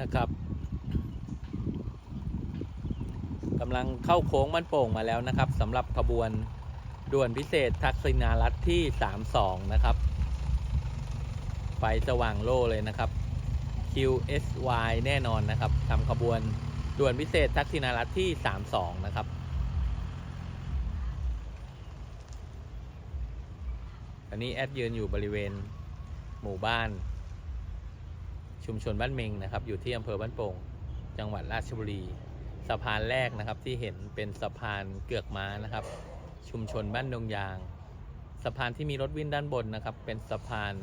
นะครับกำลังเข้าโค้งมันโป่งมาแล้วนะครับสำหรับขบวนด่วนพิเศษทักษิณารัฐที่ 32 นะครับ ไฟสว่างโล่เลยนะครับ QSY แน่นอนนะครับทำขบวนด่วนพิเศษทักษิณารัฐที่ 32 นะครับอันนี้แอดยืนอยู่บริเวณหมู่บ้าน ชุมชนบ้านเมงนะครับ อยู่ที่อำเภอบ้านโป่ง จังหวัดราชบุรี สะพานแรกนะครับที่เห็นเป็นสะพานเกือกม้านะครับ ชุมชนบ้านดงยาง สะพานที่มีรถวิ่งด้านบนนะครับ เป็นสะพาน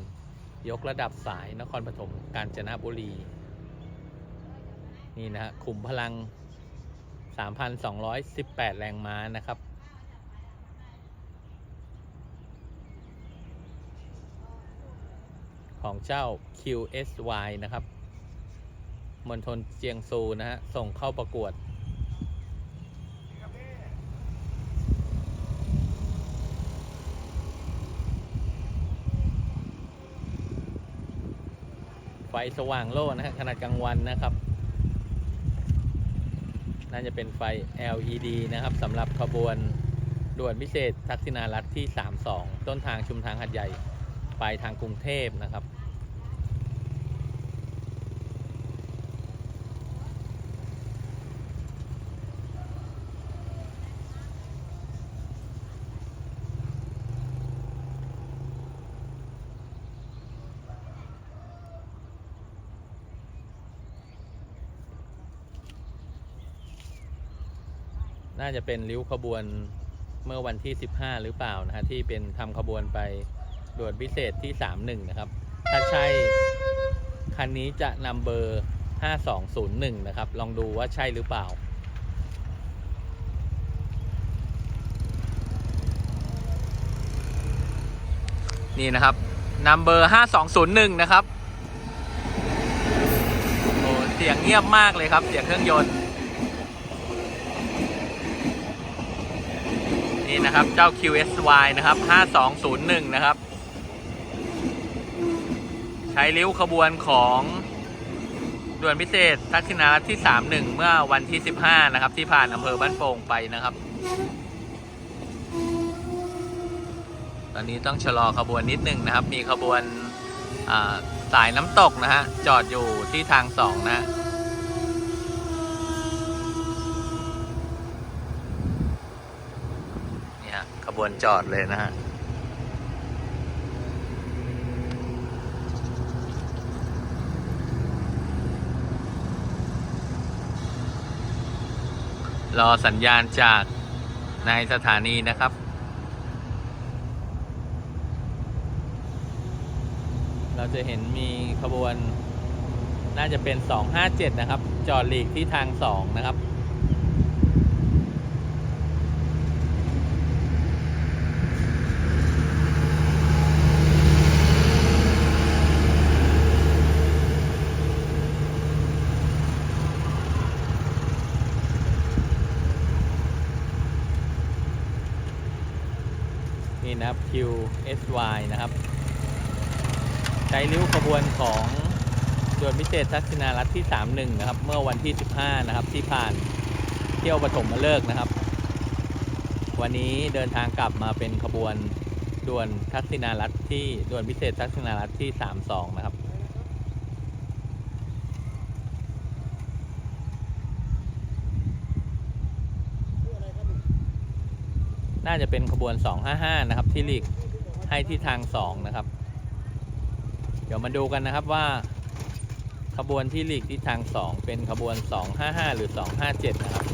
ยกระดับสายนครปฐมกาญจนบุรี นี่นะฮะขุมพลัง 3,218 แรงม้านะครับ ของเจ้า QSY นะครับมณฑลเจียงซูนะฮะ ส่งเข้าประกวด ไฟสว่างโล่นะฮะ ขนาดกลางวันนะครับ น่าจะเป็นไฟ LED นะครับสำหรับขบวนด่วนพิเศษทักษิณารัฐที่ 32 ต้นทางชุมทางหัดใหญ่ ไปทางกรุงเทพนะครับ น่าจะเป็นริ้วขบวนเมื่อวันที่ 15 หรือเปล่านะฮะที่เป็นทำขบวนไป ด่วนพิเศษที่ 31 นะครับ ถ้าใช่คันนี้จะนำเบอร์ 5201 นะครับ ลองดูว่าใช่หรือเปล่า นี่นะครับนำเบอร์ 5201 นะครับโอ้เสียงเงียบมากเลยครับ เสียงเครื่องยนต์ นี่นะครับ เจ้า QSY นะครับ 5201 นะครับ ช้ริ้วขบวนของด่วนพิเศษทักษิณารัฐที่ 31 เมื่อวันที่ 15 นะครับ ที่ผ่านอำเภอบ้านโป่งไปนะครับ ตอนนี้ต้องชะลอขบวนนิดนึงนะครับ มีขบวนสายน้ำตกนะฮะ จอดอยู่ที่ทางสองนะฮะนี่ฮะขบวนจอดเลยนะฮะ รอสัญญาณจากในสถานีนะครับ เราจะเห็นมีขบวนน่าจะเป็น 257 นะครับ จอดหลีกที่ทาง 2 นะครับ นะครับ QSY นะครับ ใช้ริ้วขบวนของด่วนพิเศษทักษิณารัฐที่ 31 นะครับ เมื่อวันที่ 15 นะครับ ที่ผ่านเที่ยวปฐมมาเลิกนะครับ วันนี้เดินทางกลับมาเป็นขบวนด่วนทักษิณารัฐที่ด่วนพิเศษทักษิณารัฐที่ 32 นะครับ น่าจะเป็นขบวน 255 นะครับ ที่หลีกให้ที่ทาง 2 นะครับ เดี๋ยวมาดูกันนะครับว่า ขบวนที่หลีกที่ทาง 2 เป็นขบวน 255 หรือ 257 นะครับ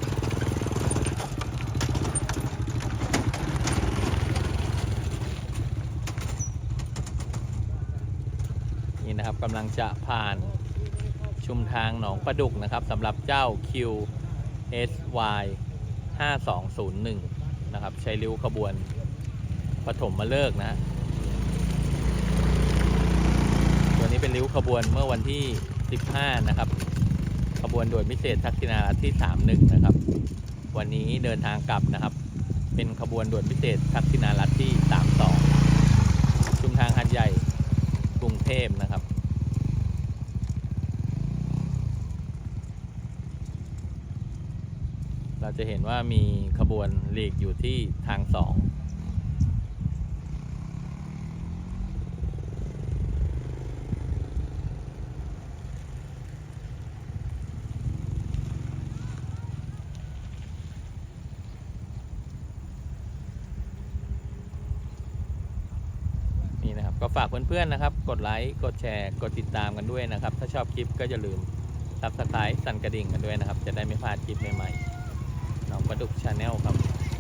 นี่นะครับกำลังจะผ่านชุมทางหนองประดุกนะครับสำหรับเจ้า QSY 5201 นะครับ ใช้ริ้วขบวนปฐมมาเลิกนะ ตัวนี้เป็นริ้วขบวนเมื่อวันที่ 15 นะครับ ขบวนด่วนพิเศษทักษิณารัฐที่ 31 นะครับ วันนี้เดินทางกลับนะครับ เป็นขบวนด่วนพิเศษทักษิณารัฐที่ 32 ชุมทางหัดใหญ่กรุงเทพนะครับ เรา จะเห็นว่ามีขบวนหลีกอยู่ที่ทางสองนี่นะครับก็ฝากเพื่อนๆนะครับ กดไลค์ กดแชร์ กดติดตามกันด้วยนะครับ ถ้าชอบคลิปก็อย่าลืมซับสไครต์สั่นกระดิ่งกันด้วยนะครับ จะได้ไม่พลาดคลิปใหม่ๆ น้องประดุกชาแนลครับ